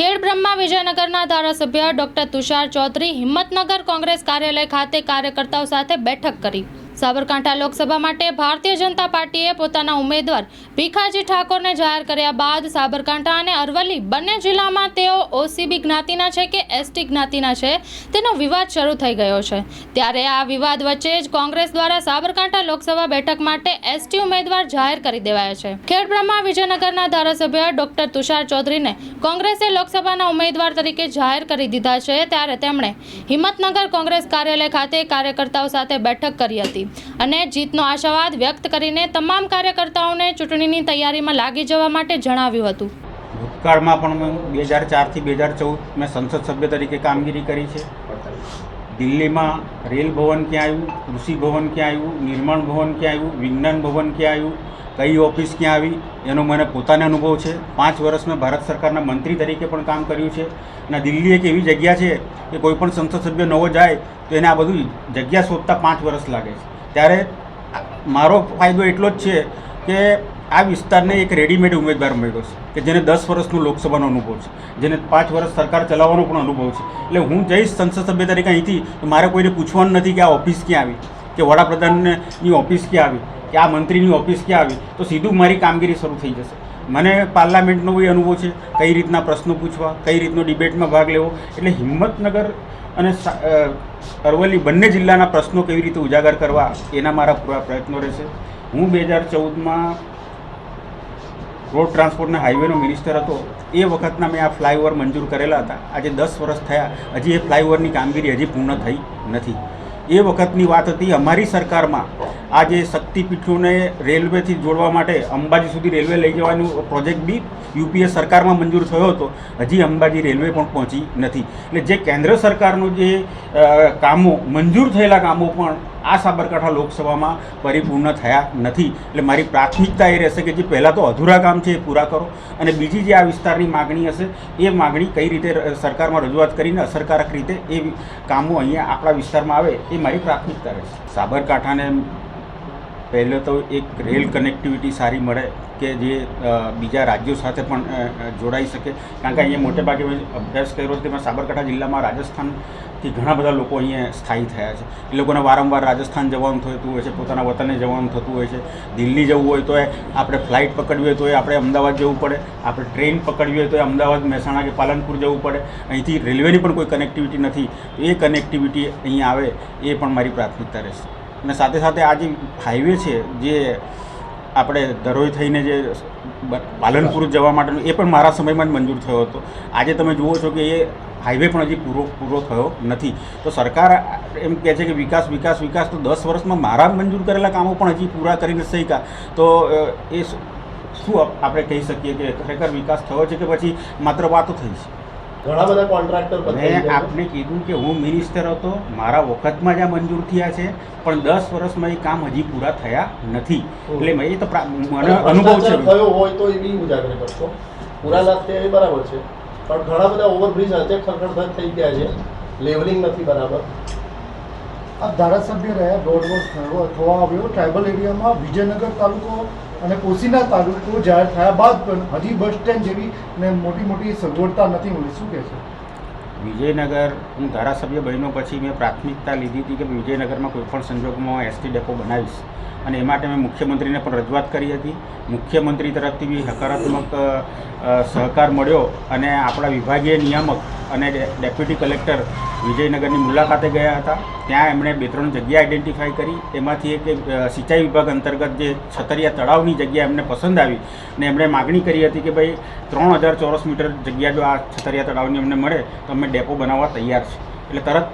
ખેડ બ્રહ્મા વિજયનગરના ધારાસભ્ય ડોક્ટર તુષાર ચૌધરી હિંમતનગર કોંગ્રેસ કાર્યાલય ખાતે કાર્યકર્તાઓ સાથે બેઠક કરી. સાબરકાંઠા લોકસભા માટે ભારતીય જનતા પાર્ટીએ પોતાના ઉમેદવાર ભીખાજી ઠાકોરને જાહેર કર્યા બાદ સાબરકાંઠા અને અરવલ્લી બંને જિલ્લામાં તેઓ ઓસીબી જ્ઞાતિના છે કે એસટી જ્ઞાતિના છે તેનો વિવાદ શરૂ થઈ ગયો છે. ત્યારે આ વિવાદ વચ્ચે જ કોંગ્રેસ દ્વારા સાબરકાંઠા લોકસભા બેઠક માટે એસટી ઉમેદવાર જાહેર કરી દેવાયા છે. ખેડબ્રહ્મા વિજયનગરના ધારાસભ્ય ડોક્ટર તુષાર ચૌધરીને કોંગ્રેસે લોકસભાના ઉમેદવાર તરીકે જાહેર કરી દીધા છે ત્યારે તેમણે હિંમતનગર કોંગ્રેસ કાર્યાલય ખાતે કાર્યકર્તાઓ સાથે બેઠક કરી હતી. અને જીતનો આશાવાદ વ્યક્ત કરીને તમામ કાર્યકર્તાઓને ચૂંટણીની તૈયારીમાં લાગી જવા માટે જણાવ્યું હતું. ભૂતકાળમાં પણ મેં બે હજાર ચારથી બે હજાર ચૌદ મેં સંસદ સભ્ય તરીકે કામગીરી કરી છે. દિલ્હીમાં રેલ ભવન ક્યાં આવ્યું, કૃષિ ભવન ક્યાં આવ્યું, નિર્માણ ભવન ક્યાં આવ્યું, વિજ્ઞાન ભવન ક્યાં આવ્યું, કઈ ઓફિસ ક્યાં આવી, એનો મને પોતાને અનુભવ છે. પાંચ વર્ષ મેં ભારત સરકારના મંત્રી તરીકે પણ કામ કર્યું છે. અને દિલ્હી એક એવી જગ્યા છે કે કોઈ પણ સંસદ સભ્ય નવો જાય તો એને આ બધું જગ્યા શોધતા પાંચ વર્ષ લાગે છે. ત્યારે મારો ફાયદો એટલો જ છે કે આ વિસ્તારને એક રેડીમેડ ઉમેદવાર મળ્યો છે, કે જેને દસ વર્ષનો લોકસભાનો અનુભવ છે, જેને પાંચ વર્ષ સરકાર ચલાવવાનો પણ અનુભવ છે. એટલે હું જઈશ સંસદ સભ્ય તરીકે અહીંથી, તો મારે કોઈને પૂછવાનું નથી કે આ ઓફિસ ક્યાં આવી, કે વડાપ્રધાનની ઓફિસ ક્યાં આવી, કે આ મંત્રીની ઓફિસ ક્યાં આવી, તો સીધું મારી કામગીરી શરૂ થઈ જશે. મને પાર્લામેન્ટનો બી અનુભવ છે, કઈ રીતના પ્રશ્નો પૂછવા, કઈ રીતનો ડિબેટમાં ભાગ લેવો. એટલે હિંમતનગર અને અરવલ્લી બંને જિલ્લાના પ્રશ્નો કેવી રીતે ઉજાગર કરવા એના મારા પૂરા પ્રયત્નો રહેશે. હું બે હજાર ચૌદમાં રોડ ટ્રાન્સપોર્ટ અને હાઈવેનો મિનિસ્ટર હતો. એ વખતના મેં આ ફ્લાયઓવર મંજૂર કરેલા હતા. આજે દસ વર્ષ થયા. હજી એ ફ્લાયઓવરની કામગીરી હજી પૂર્ણ થઈ નથી. એ વખતની વાત હતી, અમારી સરકારમાં આ જે શક્તિપીઠોને રેલવેથી જોડવા માટે અંબાજી સુધી રેલવે લઈ જવાનું પ્રોજેક્ટ બી યુપીએ સરકારમાં મંજૂર થયો હતો. હજી અંબાજી રેલવે પણ પહોંચી નથી. એટલે જે કેન્દ્ર સરકારનું જે કામો, મંજૂર થયેલા કામો પણ આ સાબરકાંઠા લોકસભામાં પરિપૂર્ણ થયા નથી. એટલે મારી પ્રાથમિકતા એ રહેશે કે જે પહેલાં તો અધૂરા કામ છે એ પૂરા કરો. અને બીજી જે આ વિસ્તારની માગણી હશે, એ માગણી કઈ રીતે સરકારમાં રજૂઆત કરીને અસરકારક રીતે એ કામો અહીંયા આપણા વિસ્તારમાં આવે, એ મારી પ્રાથમિકતા રહેશે. સાબરકાંઠાને પહેલે તો એક રેલ કનેક્ટિવિટી સારી મળે કે જે બીજા રાજ્યો સાથે પણ જોડાઈ શકે. કારણ કે અહીંયા મોટે ભાગે મેં અભ્યાસ કર્યો છે, તેમાં સાબરકાંઠા જિલ્લામાં રાજસ્થાનથી ઘણા બધા લોકો અહીંયા સ્થાયી થયા છે. એ લોકોને વારંવાર રાજસ્થાન જવાનું થતું હોય છે, પોતાના વતને જવાનું થતું હોય છે. દિલ્હી જવું હોય તો આપણે ફ્લાઇટ પકડવી હોય તો આપણે અમદાવાદ જવું પડે. આપણે ટ્રેન પકડવી હોય તો અમદાવાદ, મહેસાણા કે પાલનપુર જવું પડે. અહીંથી રેલવેની પણ કોઈ કનેક્ટિવિટી નથી. એ કનેક્ટિવિટી અહીંયા આવે, એ પણ મારી પ્રાથમિકતા રહેશે. અને સાથે સાથે આ જે હાઈવે છે, જે આપણે ધરોઈ થઈને જે પાલનપુર જવા માટેનો, એ પણ મારા સમયમાં જ મંજૂર થયો હતો. આજે તમે જુઓ છો કે એ હાઈવે પણ હજી પૂરો પૂરો થયો નથી. તો સરકાર એમ કહે છે કે વિકાસ વિકાસ વિકાસ, તો દસ વર્ષમાં મારા મંજૂર કરેલા કામો પણ હજી પૂરા કરી નથી શક્યા તો એ શું આપણે કહી શકીએ કે ખરેખર વિકાસ થયો છે કે પછી માત્ર વાતો થઈ છે? ઘણા બધા કોન્ટ્રાક્ટર મેં આપને કીધું કે હું મિનિસ્ટર હતો મારા વખતમાં જ આ મંજૂર થયા છે પણ દસ વર્ષમાં એ કામ હજી પૂરા થયા નથી. એટલે મેં એ તો મને અનુભવ છે. થયો હોય તો એ બી ઉજાગર કરશો. પૂરા લાભ થયા એ બરાબર છે. પણ ઘણા બધા ઓવરબ્રિજ આજે ખરખડ થઈ ગયા છે. લેવલિંગ નથી બરાબર. આ ધારાસભ્ય રહ્યા દોઢ વર્ષ થયો થવા આવ્યો ટ્રાઇબલ એરિયામાં વિજયનગર તાલુકો અને કોસીના તાલુકો જાહેર થયા બાદ પણ હજી બસ સ્ટેન્ડ જેવી ને મોટી મોટી સગવડતા નથી મળી. શું કહેશો? વિજયનગર, હું ધારાસભ્ય બન્યો પછી મેં પ્રાથમિકતા લીધી હતી કે વિજયનગરમાં કોઈપણ સંજોગમાં એસટી ડેપો બનાવીશ. અને એ માટે મેં મુખ્યમંત્રીને પણ રજૂઆત કરી હતી. મુખ્યમંત્રી તરફથી બી હકારાત્મક સહકાર મળ્યો અને આપણા વિભાગીય નિયામક અને ડેપ્યુટી કલેક્ટર વિજયનગરની મુલાકાતે ગયા હતા. ત્યાં એમણે બે ત્રણ જગ્યા આઈડેન્ટિફાઈ કરી. એમાંથી એક સિંચાઈ વિભાગ અંતર્ગત જે છતરિયા તળાવની જગ્યા એમને પસંદ આવી ને એમણે માગણી કરી હતી કે ભાઈ, ત્રણ હજાર ચોરસ મીટર જગ્યા જો આ છતરિયા તળાવની અમને મળે તો અમે ડેપો બનાવવા તૈયાર છે. એટલે તરત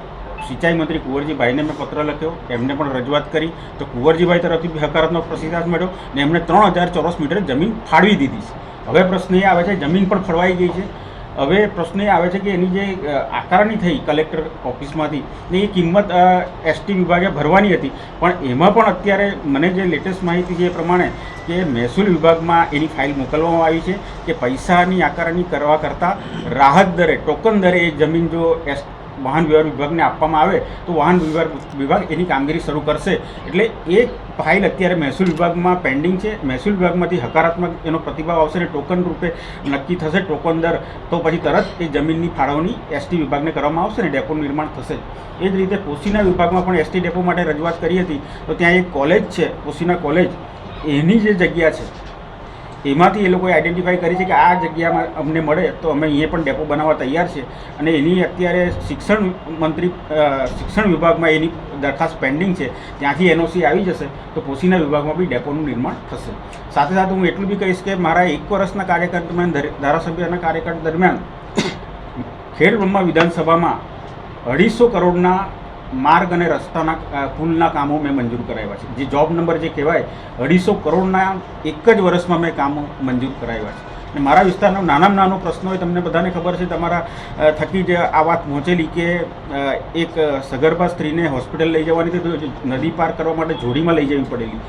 સિંચાઈ મંત્રી કુંવરજીભાઈને મેં પત્ર લખ્યો. એમને પણ રજૂઆત કરી. તો કુંવરજીભાઈ તરફથી હકારાત્મક પ્રતિસાદ મળ્યો ને એમણે ત્રણ હજાર ચોરસ મીટર જમીન ફાળવી દીધી છે. હવે પ્રશ્ન એ આવે છે, જમીન પણ ફળવાઈ ગઈ છે. હવે પ્રશ્ન એ આવે છે કે એની જે આકારણી થઈ કલેક્ટર ઓફિસમાંથી એ કિંમત એસટી વિભાગે ભરવાની હતી. પણ એમાં પણ અત્યારે મને જે લેટેસ્ટ માહિતી છે એ પ્રમાણે કે મહેસૂલ વિભાગમાં એની ફાઇલ મોકલવામાં આવી છે કે પૈસાની આકારણી કરવા કરતાં રાહત દરે, ટોકન દરે એ જમીન જો એસ વાહન વ્યવહાર વિભાગને આપવામાં આવે તો વાહન વ્યવહાર વિભાગ એની કામગીરી શરૂ કરશે. એટલે એ ફાઇલ અત્યારે મહેસૂલ વિભાગમાં પેન્ડિંગ છે. મહેસૂલ વિભાગમાંથી હકારાત્મક એનો પ્રતિભાવ આવશે અને ટોકન રૂપે નક્કી થશે. ટોકન દર તો પછી તરત એ જમીનની ફાળવણી એસટી વિભાગને કરવામાં આવશે ને ડેપોનું નિર્માણ થશે. એ જ રીતે પોશીના વિભાગમાં પણ એસટી ડેપો માટે રજૂઆત કરી હતી. તો ત્યાં એક કોલેજ છે પોશીના કોલેજ. એની જે જગ્યા છે એમાંથી એ લોકોએ આઈડેન્ટિફાઈ કરી છે કે આ જગ્યામાં અમને મળે, તો અમે અહીંયા પણ ડેપો બનાવવા તૈયાર છે. અને એની અત્યારે શિક્ષણ મંત્રી શિક્ષણ વિભાગમાં એની દરખાસ્ત પેન્ડિંગ છે. ત્યાંથી એનઓસી આવી જશે, તો પોસીના વિભાગમાં બી ડેપોનું નિર્માણ થશે. સાથે સાથે હું એટલું બી કહીશ કે મારા એક વર્ષના કાર્યકર દરમિયાન ધારાસભ્યના કાર્યકાળ દરમિયાન ખેડ બ્રહ્મા વિધાનસભામાં અઢીસો કરોડના માર્ગ અને રસ્તાના પુલના કામો મેં મંજૂર કરાવ્યા છે. જે જોબ નંબર જે કહેવાય, અઢીસો કરોડના એક જ વર્ષમાં મેં કામો મંજૂર કરાવ્યા છે. અને મારા વિસ્તારનો નાનામાં નાનો પ્રશ્ન હોય, તમને બધાને ખબર છે, તમારા થકી જ આ વાત પહોંચેલી કે એક સગર્ભા સ્ત્રીને હોસ્પિટલ લઈ જવાની હતી, તો નદી પાર કરવા માટે જોડીમાં લઈ જવી પડેલી.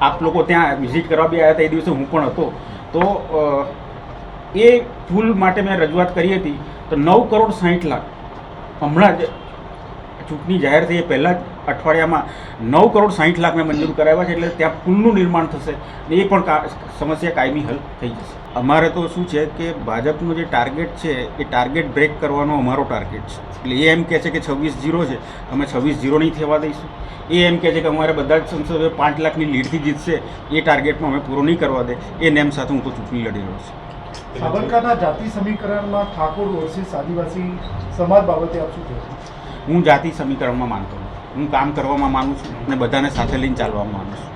આપ લોકો ત્યાં વિઝિટ કરવા બી આવ્યા હતા, એ દિવસે હું પણ હતો. તો એ પુલ માટે મેં રજૂઆત કરી હતી, તો નવ કરોડ સાહીઠ લાખ. હમણાં જ ચૂંટણી જાહેર થઈ એ પહેલાં જ અઠવાડિયામાં નવ કરોડ સાહીઠ લાખ મેં મંજૂર કરાવ્યા છે એટલે ત્યાં પુલનું નિર્માણ થશે એ પણ સમસ્યા કાયમી હલ થઈ જશે. અમારે તો શું છે કે ભાજપનો જે ટાર્ગેટ છે એ ટાર્ગેટ બ્રેક કરવાનો અમારો ટાર્ગેટ છે. એટલે એ એમ કહે છે કે છવ્વીસ જીરો છે, અમે છવ્વીસ જીરો નહીં થવા દઈશું. એ એમ કહે છે કે અમારે બધા જ સંસદો પાંચ લાખની લીડથી જીતશે, એ ટાર્ગેટમાં અમે પૂરો નહીં કરવા દે. એ નેમ સાથે હું તો ચૂંટણી લડી રહ્યો છું. સાબરકાંઠા જાતિ સમીકરણમાં ઠાકોર વર્સિસ આદિવાસી સમાજ બાબતે આપ શું કહેશો? હું જાતિ સમીકરણમાં માનતો નથી. હું કામ કરવામાં માનું છું અને બધાને સાથે લઈને ચાલવામાં માનું છું.